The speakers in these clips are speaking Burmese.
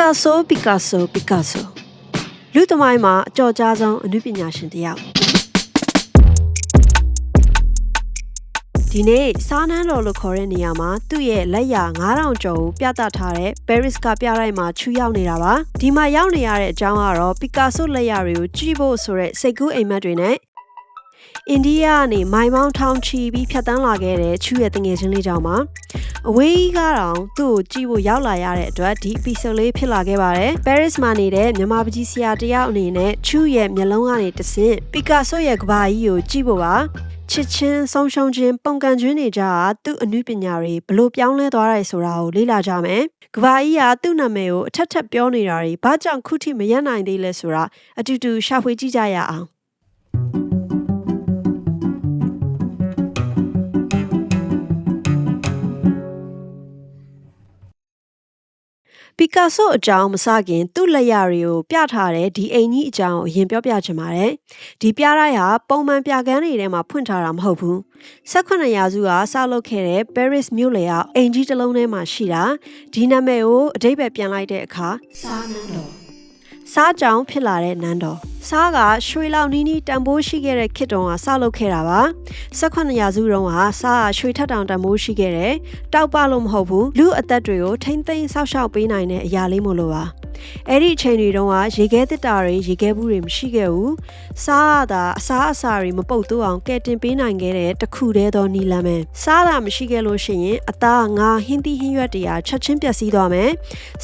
ကာဆိုပီကာဆိုပီကာဆိုလူသမိုင်းမှာအကြော်ကြားဆုံးအနုပညာရှင်တစ်ယောက်ဒီနေ့စားနန်းတော်လို့ခေါ်တဲ့နေရာမှာသူ့ရဲ့လက်ရ9000ကျော်ကိုပြသထားတဲ့ Paris ကပြတိုက်မှာချူရောက်နေတာပါဒီမှာရောက်နေရတဲ့အကြောင်းကတော့ပီကာဆိုလက်ရတွေကိုကြည့်ဖို့ဆိုတဲ့စိတ်ကူးအိမ်မက်တွေနဲ့အိန္ဒိယကနေမိုင်မောင်းထောင်ချီပြီးဖြတ်တန်းလာခဲ့တဲ့ချူရဲ့တငယ်ချင်းလေးကြောင့်ပါ အဝေးကြီးကတော့သူ့ကိုကြည့်ဖို့ရောက်လာရတဲ့အတွက်ဒီ episode လေးဖြစ်လာခဲ့ပါတယ် Paris မှာနေတဲ့မြန်မာပကြီးဆရာတယောက်အနေနဲ့ချူရဲ့မျက်လုံးကနေတဆင့်ပီကာဆိုရဲ့ကဘာကြီးကိုကြည့်ဖို့ပါချစ်ချင်းဆုံးရှုံးခြင်းပုံကန်ခြင်းတွေကြားသူ့အမှုပညာတွေဘလို့ပြောင်းလဲသွားတယ်ဆိုတာကိုလေ့လာကြမယ်။ကဘာကြီးကသူ့နာမည်ကိုအထက်ထက်ပြောနေတာတွေဘာကြောင့်ခုထိမရနိုင်သေးလဲဆိုတာအတူတူရှာဖွေကြည့်ကြရအောင်။ ပီကာဆိုအကြောင်းမစခင် သူ့လက်ရာတွေကိုပြထားတဲ့ဒီအိမ်ကြီးအကြောင်းကိုအရင်ပြောပြချင်ပါတယ်။ဒီပြတိုင်းဟာပုံမှန်ပြကန်းတွေထဲမှာဖွင့်ထားတာမဟုတ်ဘူး။18ရာစုကစလုပ်ခဲ့တဲ့ Paris မြို့လေကအိမ်ကြီးတစ်လုံးထဲမှာရှိတာဒီနာမည်ကိုအတိတ်ပဲပြန်လိုက်တဲ့အခါစားနန်းတော် စားကြောင်ဖြစ်လာတဲ့နန်းတော်စားကရွှေလောက်နီးနီးတန်ဖိုးရှိခဲ့တဲ့ခေတ်တုန်းကစလုပ်ခဲ့တာပါ18ရာစုတုန်းကစားကရွှေထက်တောင်တန်ဖိုးရှိခဲ့တယ်တောက်ပလို့မဟုတ်ဘူးလူအသက်တွေကိုထိမ့်သိမ်းဆောက်ရှောက်ပေးနိုင်တဲ့အရာလေးမို့လို့ပါ အဲ့ဒီအချိန်တွေတုန်းကရေခဲတစ်တာတွေရေခဲဘူးတွေမရှိခဲ့ဘူးစားရတာအစားအစာတွေမပုတ်တော့အောင်ကဲတင်ပေးနိုင်ခဲ့တဲ့တခုတည်းသောနီလမ်းပဲစားတာမရှိခဲ့လို့ရှိရင်အသားငါဟင်းသီးဟင်းရွက်တရားချက်ချင်းပျက်စီးသွားမယ်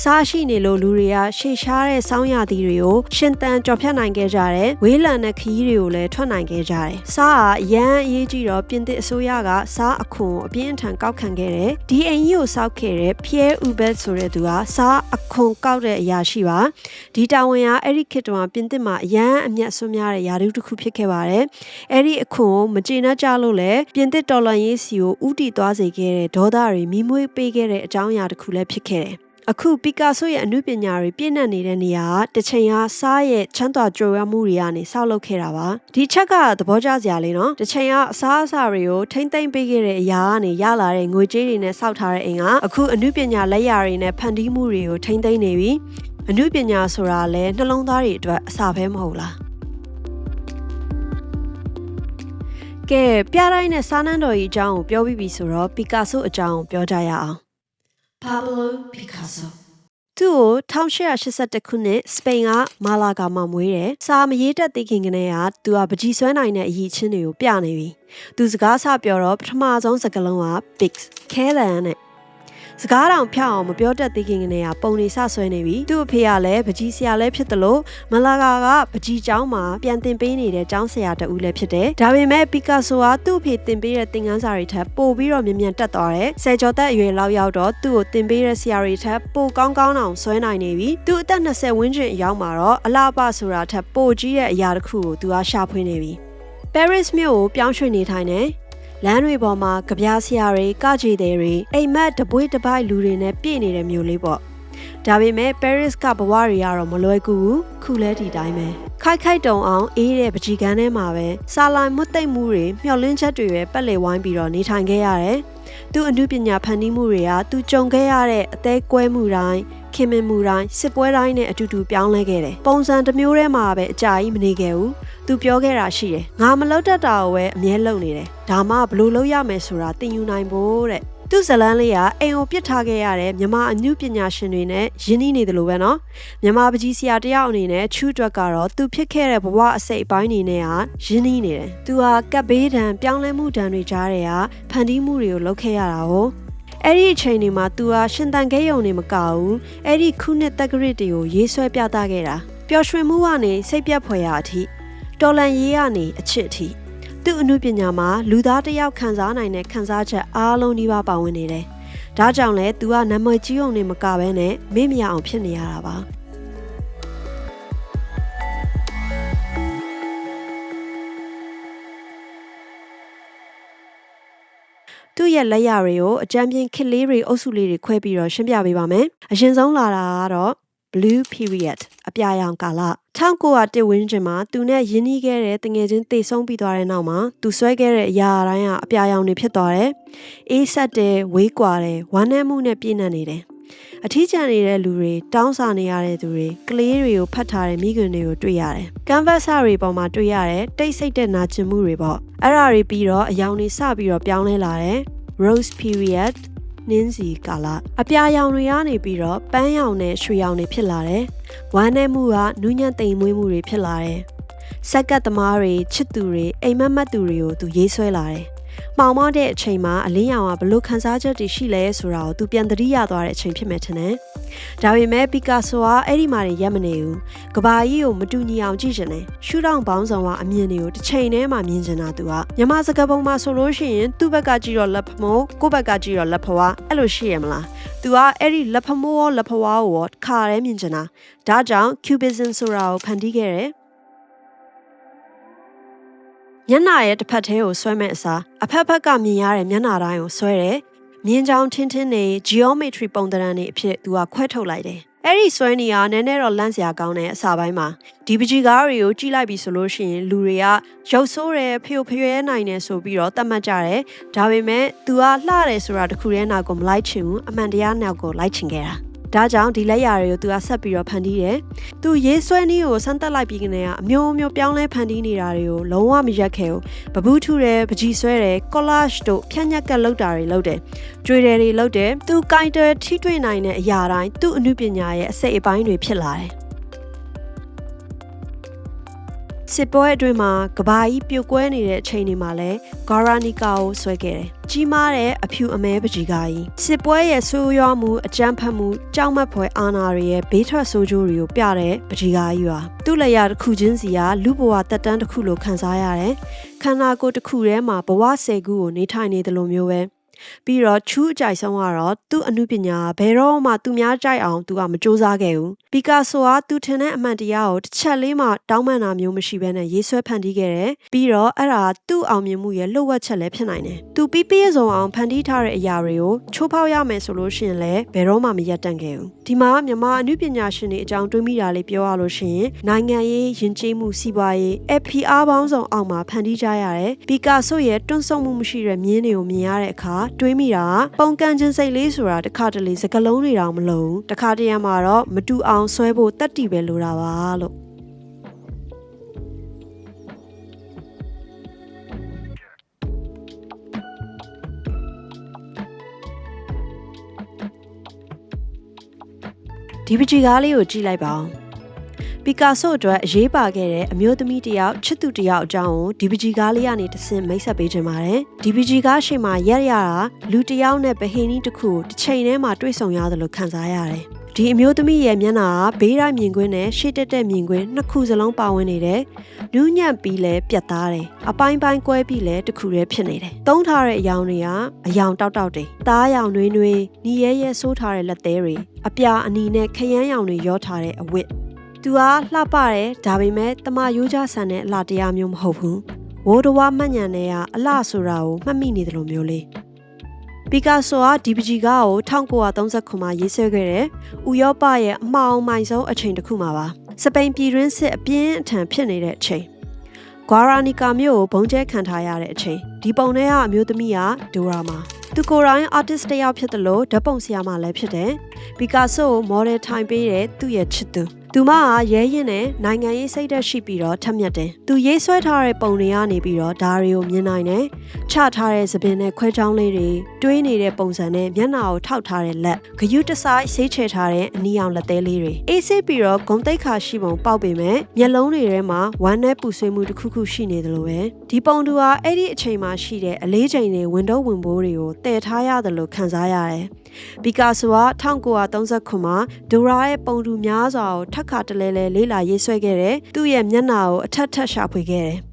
စားရှိနေလို့လူတွေကရှေ့ရှားတဲ့စောင်းရသည်တွေကိုရှင်တန်ကြော်ဖြတ်နိုင်ခဲ့ကြတယ်ဝေးလံတဲ့ခရီးတွေကိုလည်းထွက်နိုင်ခဲ့ကြတယ်စားကအရန်အရေးကြီးတော့ပြင်သစ်အစိုးရကစားအခွန်အပြင်းအထန်ကောက်ခံခဲ့တယ်ဒီအိမ်ကြီးကိုစောက်ခဲ့တဲ့ဖျဲဥဘက်ဆိုတဲ့သူကစားအခွန်ကောက်တဲ့အရာရှိပါဒီတာဝန်ကအဲ့ဒီခေတ်တုန်းကပြင်သစ်မှာအရန်အမျက်ဆွများတဲ့ယာတုတစ်ခုဖြစ်ခဲ့ပါတယ်အဲ့ဒီအခွန်ကိုမကျေနပ်ကြလို့လည်းပြင်သစ်တော်လှန်ရေးစီကိုဥတီသွားစေခဲ့တဲ့ဒေါသတွေမိမွေးပေးခဲ့တဲ့အကြောင်းအရာတစ်ခုလည်းဖြစ်ခဲ့တယ်အခုပီကာဆိုရဲ့အမှုပညာတွေပြည့်နှက်နေတဲ့နေရာကတချိန်ဟာစားရဲ့ချမ်းသာကြွယ်ဝမှုတွေကနေဆောက်လုပ်ခဲ့တာပါဒီချက်ကသဘောကျစရာလေးနော်တချိန်ကအစားအစာတွေကိုထိမ့်သိမ့်ပေးခဲ့တဲ့အရာကနေရလာတဲ့ငွေကြေးတွေနဲ့ဆောက်ထားတဲ့အိမ်ကအခုအမှုပညာလက်ရာတွေနဲ့ဖန်တီးမှုတွေကိုထိမ့်သိမ့်နေပြီ အမှုပညာဆိုတာလည်းနှလုံးသားတွေအတွက်အစာပဲမဟုတ်လားကဲပြတိုင်းနဲ့စားနန်းတော်ကြီးအကြောင်းကိုပြောပြီးပြီဆိုတော့ပီကာဆိုအကြောင်းကိုပြောကြရအောင် Pablo Picasso သူ့ကို1881ခုနှစ်စပိန်ကမာလာဂါမှာမွေးတယ်။စာမရေးတတ်သေးခင်ကတည်းကသူကပကြီးဆွဲနိုင်တဲ့အရည်ချင်းတွေကိုပြနေပြီ။သူစကားဆပြောတော့ပထမဆုံးစကားလုံးက Pix ခဲလန်နဲ့ စကားတောင်ဖြောက်အောင်မပြောတတ်သေးခင်ကနေကပုံနေဆဆွဲနေပြီသူ့အဖေကလည်းပကြီးဆရာလည်းဖြစ်တယ်လို့မလာကာကပကြီးကျောင်းမှာပြန်တင်ပေးနေတဲ့ကျောင်းဆရာတဦးလည်းဖြစ်တယ်ဒါပေမဲ့ပီကာဆိုကသူ့အဖေတင်ပေးတဲ့သင်ခန်းစာတွေထက်ပိုပြီးတော့မြင်မြန်တက်သွားတယ်ဆယ်ကျော်သက်အရွယ်လောက်ရောက်တော့သူ့ကိုတင်ပေးတဲ့ဆရာတွေထက်ပိုကောင်းကောင်းအောင်ဆွဲနိုင်နေပြီသူ့အသက်20ဝန်းကျင်အရောက်မှာတော့အလားပါဆိုတာထက်ပိုကြီးတဲ့အရာတစ်ခုကိုသူကရှာဖွေနေပြီ Paris မြို့ကိုပြောင်းရွှေ့နေထိုင်တယ် လမ်းတွေပေါ်မှာကြပြားဆရာတွေကကြည်တဲ့တွေအိမ်မက်တပွေးတပိုက်လူတွေနဲ့ပြည့်နေတဲ့မျိုးလေးပေါ့ဒါပေမဲ့ Paris ကဘဝတွေကတော့မလွယ်ကူဘူးခုလဲဒီတိုင်းပဲခိုက်ခိုက်တုံအောင်အေးတဲ့ပကြီးကန်းထဲမှာပဲစာလိုင်မွတ်သိမ့်မှုတွေမျှော်လင့်ချက်တွေပဲပတ်လည်ဝိုင်းပြီးတော့နေထိုင်ခဲ့ရတယ်သူ့အမှုပညာဖန်တီးမှုတွေကသူကြုံခဲ့ရတဲ့အသေးကွဲမှုတိုင်းခင်မင်မှုတိုင်းစစ်ပွဲတိုင်းနဲ့အတူတူပြောင်းလဲခဲ့တယ်ပုံစံတစ်မျိုးတည်းမှာပဲအကြာကြီးမနေခဲ့ဘူး သူပြောခဲ့တာရှိတယ်ငါမလောက်တတ်တာကိုပဲအမြဲလုပ်နေတယ်ဒါမှဘလို့လုပ်ရမယ်ဆိုတာသင်ယူနိုင်ဖို့တဲ့သူ့ဇလန်းလေးကအိမ်ကိုပြစ်ထားခဲ့ရတဲ့မြမအမှုပညာရှင်တွေနဲ့ယဉ်နီးနေတယ်လို့ပဲเนาะမြမပကြီးဆရာတယောက်အနေနဲ့ချူတွက်ကတော့သူဖြစ်ခဲ့တဲ့ဘဝအစိတ်အပိုင်းနေနဲ့ဟာယဉ်နီးနေတယ်သူဟာကပ်ဘေးဒဏ်ပြောင်းလဲမှုဒဏ်တွေကြားတဲ့ဟာဖန်တီးမှုတွေကိုလုပ်ခဲ့ရတာ哦အဲ့ဒီအချိန်တွေမှာ तू ဟာရှင်တန်ခဲယုံနေမကဘူးအဲ့ဒီခုနှစ်တက်ကရစ်တွေကိုရေးဆွဲပြသခဲ့တာပျော်ရွှင်မှုကနေစိတ်ပြတ်ဖွယ်ရာအထိ တော်လန်ရေးကနေအချစ်အထိသူ့အမှုပညာမှာလူသားတစ်ယောက်ခံစားနိုင်တဲ့ခံစားချက်အားလုံးဒီပါပါဝင်နေတယ်။ဒါကြောင့်လဲ तू ကနာမည်ကြီးအောင်နေမကဘဲနဲ့မေ့မရအောင်ဖြစ်နေရတာပါ။သူ့ရဲ့လက်ရတွေကိုအကြမ်းပြင်းခစ်လေးတွေအုပ်စုလေးတွေခွဲပြီးတော့ရှင်းပြပေးပါမယ်။အရင်ဆုံးလာတာကတော့ blue period အပြာရောင်ကာလ 1901ဝန်းကျင်မှာသူနဲ့ယင်းနှီးခဲ့တဲ့တငယ်ချင်းတေဆုံးပြီးသွားတဲ့နောက်မှာသူဆွဲခဲ့တဲ့အရာတိုင်းကအပြာရောင်တွေဖြစ်သွားတယ်။အေးဆက်တယ်ဝေးကွာတယ်ဝမ်းနည်းမှုနဲ့ပြည့်နှက်နေတယ်အထီးကျန်နေတဲ့လူတွေတောင်းစားနေရတဲ့သူတွေကလေးတွေကိုဖတ်ထားတဲ့မိခင်တွေကိုတွေ့ရတယ်။ canvas တွေပေါ်မှာတွေ့ရတဲ့တိတ်ဆိတ်တဲ့နာကျင်မှုတွေပေါ့။အဲ့ဒါတွေပြီးတော့အယောင်တွေစပြီးတော့ပြောင်းလဲလာတယ်။ rose period နင်းစီကာလအပြာရောင်တွေကနေပြီးတော့ပန်းရောင်နဲ့ရွှေရောင်တွေဖြစ်လာတယ်။ ဝမ်းနဲ့မှုကနူးညံ့သိမ်မွေးမှုတွေဖြစ်လာတယ်။စက်ကတ်သမားတွေချစ်သူတွေအိမ်မက်မက်သူတွေကိုသူရေးဆွဲလာတယ်။ မှောင်မောတဲ့အချိန်မှာအလင်းရောင်ကဘလို့ခန်းစားချက်တွေရှိလဲဆိုတာကိုသူပြန်သတိရသွားတဲ့အချိန်ဖြစ်မယ်ထင်တယ်။ဒါပေမဲ့ပီကာဆိုကအဲ့ဒီမှာနေရက်မနေဘူး။ကဘာကြီးကိုမတူညီအောင်ကြည့်ချင်တယ်။ရှူတောင်ပေါင်းဆောင်ကအမြင်တွေကိုတစ်ချိန်တည်းမှာမြင်ချင်တာသူကမြမစကားပုံမှာဆိုလို့ရှိရင်သူ့ဘက်ကကြည့်တော့လက်ဖမိုးကိုယ့်ဘက်ကကြည့်တော့လက်ဖွားအဲ့လိုရှိရမလား။ तू ကအဲ့ဒီလက်ဖမိုးရောလက်ဖွားကိုရောခါရဲမြင်ချင်တာ။ဒါကြောင့် cubism ဆိုတာကိုဖန်တီးခဲ့တယ်။ မျက်နှာရဲ့တစ်ဖက်သေးကိုဆွဲမဲ့အစားအဖက်ဖက်ကမြင်ရတဲ့မျက်နှာတိုင်းကိုဆွဲတယ်။မြင်ကြောင်ထင်းထင်းနေ geometry ပုံသဏ္ဍာန်တွေအဖြစ်သူကခွဲထုတ်လိုက်တယ်။အဲ့ဒီဆွဲနေရနည်းနည်းတော့လန့်စရာကောင်းတဲ့အစာပိုင်းမှာဒီပကြီးကားတွေကိုကြည့်လိုက်ပြီဆိုလို့ရှိရင်လူတွေကရုပ်ဆိုးတယ်ဖျို့ဖျဲနိုင်တယ်ဆိုပြီးတော့သတ်မှတ်ကြတယ်။ဒါပေမဲ့သူကလှတယ်ဆိုတာတခုတည်းနောက်ကိုမလိုက်ချင်ဘူးအမှန်တရားနောက်ကိုလိုက်ချင်ခဲ့တာ။ ဒါကြောင့်ဒီလက်ရာတွေကိုသူကဆက်ပြီးတော့ဖန်တီးတယ်။သူရေးဆွဲနည်းကိုစမ်းသပ်လိုက်ပြီးကနေကအမျိုးမျိုးပြောင်းလဲဖန်တီးနေတာတွေကိုလုံးဝမရက်ခဲ့ဘူး။ပပူးထူတယ်၊ပကြီးဆွဲတယ်၊ collage တို့ဖြန့်ညက်ကလောက်တာတွေလုပ်တယ်။ကျွေတယ်တွေလုပ်တယ်။သူကင်တယ်ထိတွေ့နိုင်တဲ့အရာတိုင်းသူ့အမှုပညာရဲ့အစိတ်အပိုင်းတွေဖြစ်လာတယ်။ စစ်ပွဲအတွင်းမှာကဘာကြီးပြိုကွဲနေတဲ့အချိန်တွေမှာလဲဂါရာနီကာကိုဆွဲခဲ့တယ်။ကြီးမားတဲ့အဖြူအမဲပကြီးကာကြီးစစ်ပွဲရဲ့ဆိုးရွားမှုအကြမ်းဖက်မှုကြောက်မက်ဖွယ်အာဏာတွေရဲ့ဘေးထွက်ဆိုးကျိုးတွေကိုပြတဲ့ပကြီးကာကြီးပါ။သူ့လက်ရတစ်ခုချင်းစီကလူဘဝတက်တန်းတစ်ခုလိုခံစားရတယ်။ခန္ဓာကိုယ်တစ်ခုထဲမှာဘဝဆယ်ခုကိုနေထိုင်နေတယ်လို့မျိုးပဲ။ ပြီးတော့ချူးအကြိုက်ဆုံးကတော့သူ့အမှုပညာဘယ်တော့မှသူများကြိုက်အောင်သူကမစူးစမ်းခဲ့ဘူးပီကာဆိုကသူထင်တဲ့အမှန်တရားကိုတစ်ချက်လေးမှတောင်းပန်တာမျိုးမရှိဘဲနဲ့ရေးဆွဲဖန်တီးခဲ့တယ်ပြီးတော့အဲ့ဒါသူ့အောင်မြင်မှုရဲ့လှုပ်ဝက်ချက်လည်းဖြစ်နိုင်တယ်သူပြီးပြည့်စုံအောင်ဖန်တီးထားတဲ့အရာတွေကိုချိုးဖောက်ရမယ်ဆိုလို့ရှိရင်လည်းဘယ်တော့မှမရက်တန့်ခဲ့ဘူးဒီမှာမြန်မာအမှုပညာရှင်တွေအကြောင်းတွေးမိတာလေးပြောရလို့ရှိရင်နိုင်ငံရေးယဉ်ကျေးမှုစီးပွားရေး FPR ပေါင်းစုံအောင်မှာဖန်တီးကြရတယ်ပီကာဆိုရဲ့တွန်းဆုံမှုမရှိတဲ့မြင်းတွေကိုမြင်ရတဲ့အခါတွေးမိတာပုံကန်ချင်းစိတ်လေးဆိုတာတစ်ခါတလေစကလုံးတွေတောင်မလုံးတစ်ခါတရံမှာတော့မတူအောင်ဆွဲဖို့တက်တီပဲလိုတာပါလို့ဒီပကြီးကားလေးကိုကြည့်လိုက်ပါဦး ပီကာဆိုအတွက်အရေးပါခဲ့တဲ့အမျိုးသမီးတယောက်ချစ်သူတယောက်အကြောင်းကိုဒီပကြီးကားလေးကနေတဆင့်မိတ်ဆက်ပေးခြင်းပါတယ်ဒီပကြီးကားရှိမှရက်ရတာလူတယောက်နဲ့ဗဟိနီးတစ်ခုတစ်ချိန်တည်းမှာတွေ့ဆုံရတယ်လို့ခံစားရတယ်ဒီအမျိုးသမီးရဲ့မျက်နှာကဘေးတိုင်းမြင်ကွင်းနဲ့ရှေ့တက်တက်မြင်ကွင်းနှစ်ခုစလုံးပါဝင်နေတယ်။နူးညံ့ပြီးလဲပြတ်သားတယ်။အပိုင်းပိုင်းကွဲပြီးလဲတစ်ခုတည်းဖြစ်နေတယ်။သုံးထားတဲ့အယောင်တွေကအယောင်တောက်တောက်တွေ။သားရောင်နှွေးနှွေးနီရဲရဲဆိုးထားတဲ့လက်သေးတွေအပြာအနီနဲ့ခရမ်းရောင်တွေရောထားတဲ့အဝတ် သူကလှပတယ်ဒါပေမဲ့တမရိုးကြဆန်တဲ့အလှတရားမျိုးမဟုတ်ဘူးဝိုးတော်မှညံနေရအလှဆိုတာကိုမှတ်မိနေတယ်လို့မျိုးလေးပီကာဆိုကဒီပဂျီကာကို1939မှာရေးဆွဲခဲ့တဲ့ဥရောပရဲ့အမှောင်မိုင်ဆုံးအချိန်တစ်ခုမှာပါစပိန်ပြည်တွင်းစစ်အပြင်းအထန်ဖြစ်နေတဲ့အချိန်ဂွာရာနီကာမြို့ကိုဘုံကျဲခံထားရတဲ့အချိန်ဒီပုံထဲကအမျိုးသမီးကဒိုရာမာသူကိုယ်တိုင် artist တယောက်ဖြစ်တယ်လို့ဓာတ်ပုံဆရာမလည်းဖြစ်တယ်ပီကာဆိုကို model ထိုင်ပေးတဲ့သူ့ရဲ့ချစ်သူ သူမကရဲရင်နဲ့နိုင်ငံရေးစိတ်သက်ရှိပြီးတော့ထက်မြက်တယ်။သူရေးဆွဲထားတဲ့ပုံတွေကနေပြီးတော့ဒါတွေကိုမြင်နိုင်တယ်။ချထားတဲ့သပင်နဲ့ခွဲချောင်းလေးတွေတွေးနေတဲ့ပုံစံနဲ့မျက်နှာကိုထောက်ထားတဲ့လက်ဂယုတဆိုင်ဆေးချေထားတဲ့အနီရောင်လက်သေးလေးတွေအေးဆေးပြီးတော့ဂုံတိတ်ခါရှိပုံပေါက်ပေမဲ့မျက်လုံးတွေထဲမှာဝမ်းနဲ့ပူဆွေးမှုတစ်ခုခုရှိနေတယ်လို့ပဲဒီပုံတူဟာအဲ့ဒီအချိန်မှာရှိတဲ့အလေးချိန်တွေဝင်တော့ဝင်ပိုးတွေကိုတည်ထားရတယ်လို့ခံစားရတယ်။ပီကာဆိုက1939မှာဒိုရာရဲ့ပုံတူများစွာကိုထက်ခါတလဲလဲလေးလာရေးဆွဲခဲ့တယ်။သူ့ရဲ့မျက်နှာကိုအထက်ထက်ရှာဖွေခဲ့တယ်။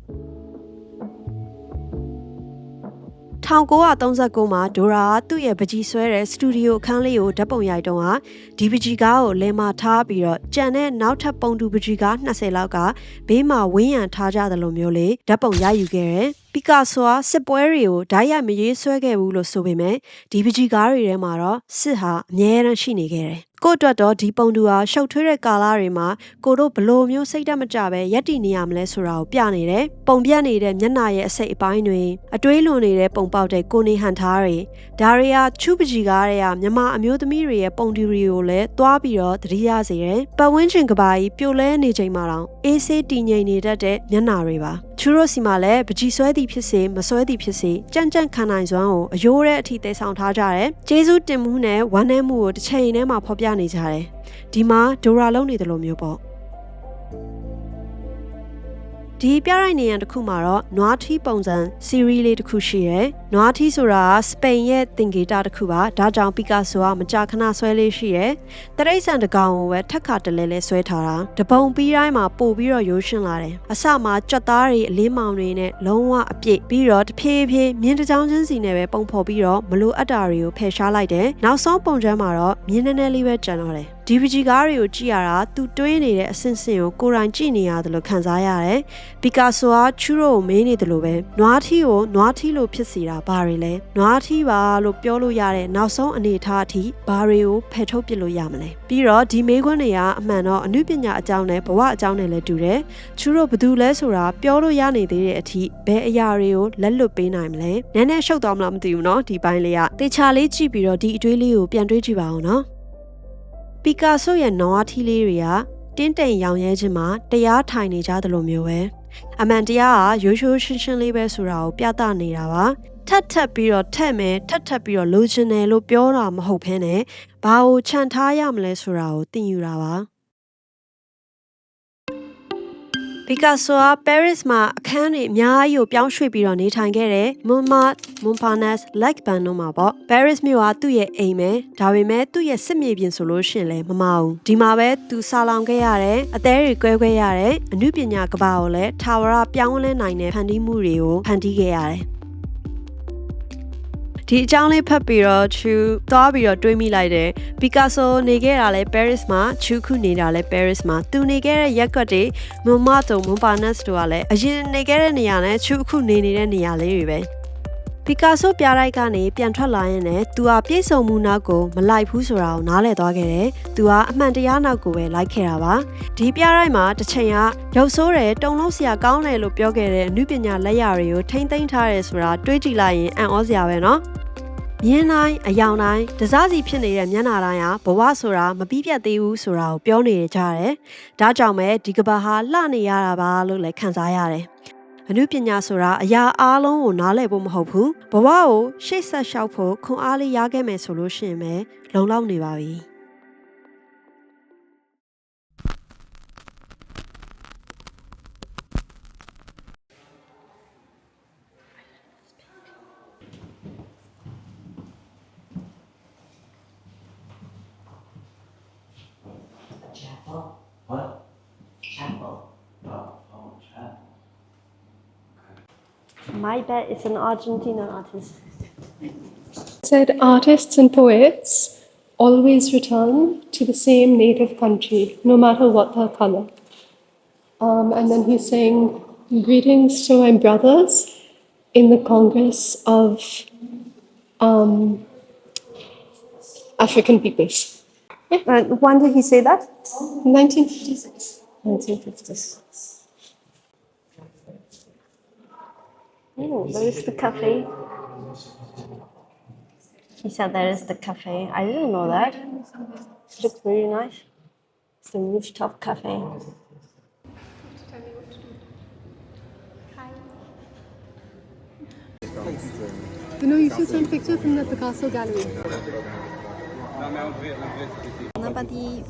1939မှာဒိုရာသူ့ရဲ့ပကြီးဆွဲတဲ့စတူဒီယိုအခန်းလေးကိုဓာတ်ပုံရိုက်တုန်းကဒီပကြီးကားကိုလဲမထားပြီးတော့ကြံတဲ့နောက်ထပ်ပုံတူပကြီးကား20လောက်ကဘေးမှာဝင်းရံထားကြတယ်လို့မျိုးလေဓာတ်ပုံရယူခဲ့တယ်။ပီကာဆိုကစစ်ပွဲတွေကိုဓာတ်ရိုက်မရေးဆွဲခဲ့ဘူးလို့ဆိုပေမဲ့ဒီပကြီးကားတွေထဲမှာတော့စစ်ဟာအမြဲတမ်းရှိနေခဲ့တယ် ကို့အတွက်တော့ဒီပုံတူဟာရှုပ်ထွေးတဲ့ကာလတွေမှာကိုတို့ဘလို့မျိုးစိတ်ဓာတ်မကြပဲရက်တည်နေရမလဲဆိုတာကိုပြနေတယ်ပုံပြနေတဲ့မျက်နှာရဲ့အစိတ်အပိုင်းတွေအတွေးလွန်နေတဲ့ပုံပေါက်တဲ့ကိုနေဟန်ထားတွေဒါတွေကချူပကြီးကားတွေကမြမအမျိုးသမီးတွေရဲ့ပုံတူတွေကိုလည်းသွားပြီးတော့သတိရစေတယ်ပတ်ဝန်းကျင်ကဘာကြီးပြိုလဲနေချိန်မှာတော့အေးဆေးတည်ငြိမ်နေတတ်တဲ့မျက်နှာတွေပါချူရိုစီမှာလည်းပကြီးဆွဲသည်ဖြစ်စေမဆွဲသည်ဖြစ်စေကြမ်းကြမ်းခံနိုင်စွမ်းကိုအယိုးတဲ့အထိသိဆောင်ထားကြတယ်ကျေးဇူးတင်မှုနဲ့ဝမ်းနည်းမှုကိုတစ်ချိန်တည်းမှာဖော်ပြနေကြတယ်ဒီမှာဒိုရာလုံးနေတယ်လို့မျိုးပေါ့ဒီပြရိုက်နေရန်တစ်ခုမှာတော့နွားထီးပုံစံစီရီလေးတစ်ခုရှိရယ်။ နွားထီးဆိုတာကစပိန်ရဲ့သင်္ကေတတစ်ခုပါ။ဒါကြောင့်ပီကာဆိုကမကြာခဏဆွဲလေးရှိရယ်။တရိတ်ဆန်တကောင်ကိုပဲထက်ခါတလဲလဲဆွဲထားတာ။တပုံပြီးတိုင်းမှာပို့ပြီးတော့ရိုးရှင်းလာတယ်။အစမှာကြက်သားတွေအလေးမောင်တွေနဲ့လုံးဝအပြည့်ပြီးတော့တဖြည်းဖြည်းမြင်းတစ်ချောင်းချင်းစီနဲ့ပဲပုံဖော်ပြီးတော့မလိုအပ်တာတွေကိုဖယ်ရှားလိုက်တယ်။နောက်ဆုံးပုံချမ်းမှာတော့မြင်းနဲနဲလေးပဲကျန်တော့တယ်။ဒီပကြီးကားတွေကိုကြည့်ရတာသူတွေးနေတဲ့အဆင့်ဆင့်ကိုကိုယ်တိုင်ကြည့်နေရတယ်လို့ခံစားရတယ်။ပီကာဆိုကချူရိုကိုမေးနေတယ်လို့ပဲနွားထီကိုနွားထီလို့ဖြစ်စီတာဘာတွေလဲ။နွားထီးပါလို့ပြောလို့ရတဲ့နောက်ဆုံးအနေအထားအထိဘာတွေကိုဖယ်ထုတ်ပစ်လို့ရမလဲ။ပြီးတော့ဒီမေးခွန်းတွေကအမှန်တော့အနုပညာအကြောင်းနဲ့ဘဝအကြောင်းနဲ့လည်းတူတယ်။သူတို့ဘသူလဲဆိုတာပြောလို့ရနေသေးတဲ့အထိဘယ်အရာတွေကိုလက်လွတ်ပေးနိုင်မလဲ။နည်းနည်းရှုပ်တော့မလားမသိဘူးနော်ဒီပိုင်းလေးက။တေချာလေးကြည့်ပြီးတော့ဒီအတွေးလေးကိုပြန်တွေးကြည့်ပါအောင်နော်။ပီကာဆိုရဲ့နွားထီးလေးတွေက တင်းတိမ်ရောင်ရဲခြင်းမှာတရားထိုင်နေကြသလိုမျိုးပဲအမှန်တရားကရိုးရိုးရှင်းရှင်းလေးပဲဆိုတာကိုပြသနေတာပါထပ်ထပ်ပြီးတော့ထက်မယ်ထပ်ထပ်ပြီးတော့လိုချင်တယ်လို့ပြောတာမဟုတ်ဘဲနဲ့ဘာကိုခြံထားရမလဲဆိုတာကိုသိယူတာပါ ပီကာဆိုကပဲရစ်မှာအခန်းတွေအများကြီးကိုပြောင်းရွှေ့ပြီးတော့နေထိုင်ခဲ့တယ်။မွန်မာမွန်ပါနက်လက်ဘန်တို့မှာပေါ့။ပဲရစ်မြို့ကသူ့ရဲ့အိမ်ပဲ။ဒါပေမဲ့သူ့ရဲ့စစ်မြေပြင်ဆိုလို့ရှိရင်လည်းမမအောင်။ဒီမှာပဲသူဆာလောင်ခဲ့ရတယ်။အသေးတွေကွဲကွဲရတယ်။အမှုပညာကဘာကိုလည်းထာဝရပြောင်းလဲနိုင်တဲ့ဖန်တီးမှုတွေကိုဖန်တီးခဲ့ရတယ်။ ဒီအကြောင်းလေးဖတ်ပြီးတော့ချူသွားပြီးတော့တွေးမိလိုက်တယ်ပီကာဆိုနေခဲ့တာလဲ Paris မှာချူခုနေတာလဲ Paris မှာသူနေခဲ့တဲ့ရက်ကွက်တွေမွန်မတုံမွန်ပါနက်စ်တို့ကလည်းအရင်နေခဲ့တဲ့နေရာနဲ့ချူအခုနေနေတဲ့နေရာလေးတွေပဲပီကာဆိုပြားလိုက်ကနေပြန်ထွက်လာရင်လည်းသူဟာပြည့်စုံမှုနောက်ကိုမလိုက်ဘူးဆိုတာကိုနားလည်သွားခဲ့တယ်။သူဟာအမှန်တရားနောက်ကိုပဲလိုက်ခဲ့တာပါ။ဒီပြားလိုက်မှာတစ်ချိန်ကရုပ်ဆိုးတယ်တုံလုံးစရာကောင်းတယ်လို့ပြောခဲ့တဲ့အမှုပညာလက်ရာတွေကိုထိမ့်သိမ်းထားရဲဆိုတာတွေးကြည့်လိုက်ရင်အံ့ဩစရာပဲနော်။ မြင်းတိုင်းအယောင်တိုင်းတစားစီဖြစ်နေတဲ့မျက်နှာတိုင်းဟာဘဝဆိုတာမပြီးပြတ်သေးဘူးဆိုတာကိုပြောနေကြတယ်။ဒါကြောင့်ပဲဒီကဘာဟာလှနေရတာပါလို့လည်းခံစားရတယ်။အနုပညာဆိုတာအရာအားလုံးကိုနားလည်ဖို့မဟုတ်ဘူး။ဘဝကိုရှေ့ဆက်လျှောက်ဖို့ခွန်အားလေးရခဲ့မယ်ဆိုလို့ရှိရင်ပဲလုံလောက်နေပါပြီ။ My bet is an Argentinian artist. said artists and poets always return to the same native country, no matter what their color. Um, and then he's saying, Greetings to my brothers in the Congress of um, African Peoples. And when did he say that? 1956. 1956. Oh, there is the cafe. He said there is the cafe. I didn't know that. It looks very nice. It's the rooftop cafe. You know, you should send pictures from the Picasso gallery. Napati